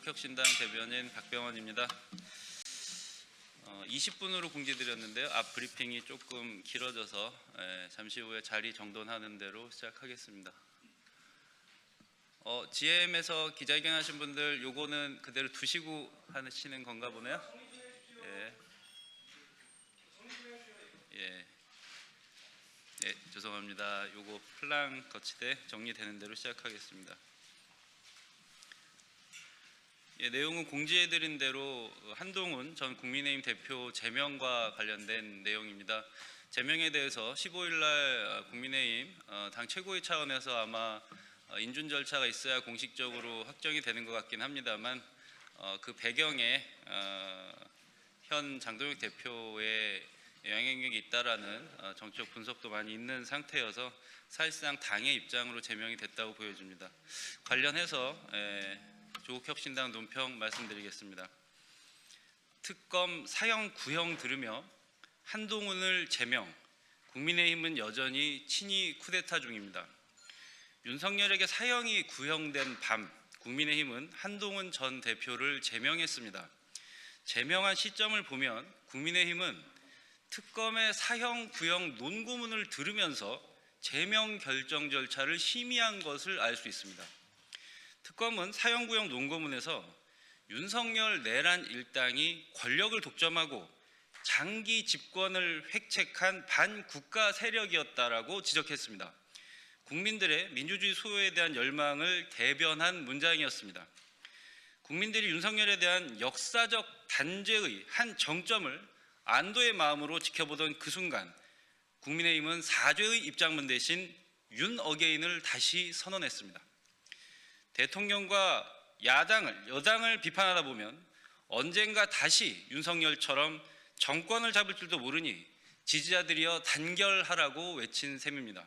조국혁신당 대변인 박병원입니다. 어, 20분으로 공지드렸는데요. 앞 브리핑이 조금 길어져서 예, 잠시 후에 자리 정돈하는 대로 시작하겠습니다. 어, GM에서 기자회견 하신 분들 요거는 그대로 두시고 하시는 건가 보네요. 예. 예. 예, 죄송합니다. 요거 플랑 거치대 정리되는 대로 시작하겠습니다. 예, 내용은 공지해드린 대로 한동훈 전 국민의힘 대표 제명과 관련된 내용입니다. 제명에 대해서 15일 날 국민의힘 어, 당 최고위 차원에서 아마 어, 인준 절차가 있어야 공식적으로 확정이 되는 것 같긴 합니다만 어, 그 배경에 어, 현 장동혁 대표의 영향력이 있다라는 어, 정치적 분석도 많이 있는 상태여서 사실상 당의 입장으로 제명이 됐다고 보여집니다. 관련해서 에, 조국혁신당 논평 말씀드리겠습니다. 특검 사형 구형 들으며 한동훈을 제명, 국민의힘은 여전히 친이 쿠데타 중입니다. 윤석열에게 사형이 구형된 밤, 국민의힘은 한동훈 전 대표를 제명했습니다. 제명한 시점을 보면 국민의힘은 특검의 사형 구형 논고문을 들으면서 제명 결정 절차를 심의한 것을 알 수 있습니다. 특검은 사형 구형 논고문에서 윤석열 내란 일당이 권력을 독점하고 장기 집권을 획책한 반국가 세력이었다라고 지적했습니다. 국민들의 민주주의 수호에 대한 열망을 대변한 문장이었습니다. 국민들이 윤석열에 대한 역사적 단죄의 한 정점을 안도의 마음으로 지켜보던 그 순간 국민의힘은 사죄의 입장문 대신 윤 어게인을 다시 선언했습니다. 대통령과 야당을 여당을 비판하다 보면 언젠가 다시 윤석열처럼 정권을 잡을 줄도 모르니 지지자들이여 단결하라고 외친 셈입니다.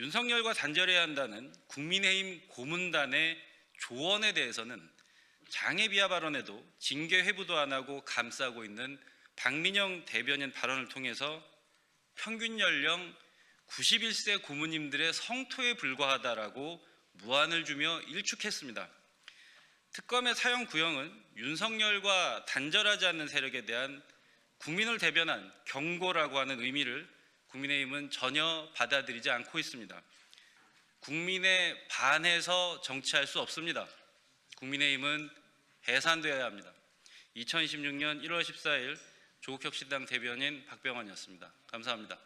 윤석열과 단절해야 한다는 국민의힘 고문단의 조언에 대해서는 장애 비하 발언에도 징계 회부도 안 하고 감싸고 있는 박민영 대변인 발언을 통해서 평균 연령 91세 고문님들의 성토에 불과하다라고 무안을 주며 일축했습니다. 특검의 사형 구형은 윤석열과 단절하지 않는 세력에 대한 국민을 대변한 경고라고 하는 의미를 국민의힘은 전혀 받아들이지 않고 있습니다. 국민에 반해서 정치할 수 없습니다. 국민의힘은 해산되어야 합니다. 2026년 1월 14일 조국혁 신당 대변인 박병원이었습니다. 감사합니다.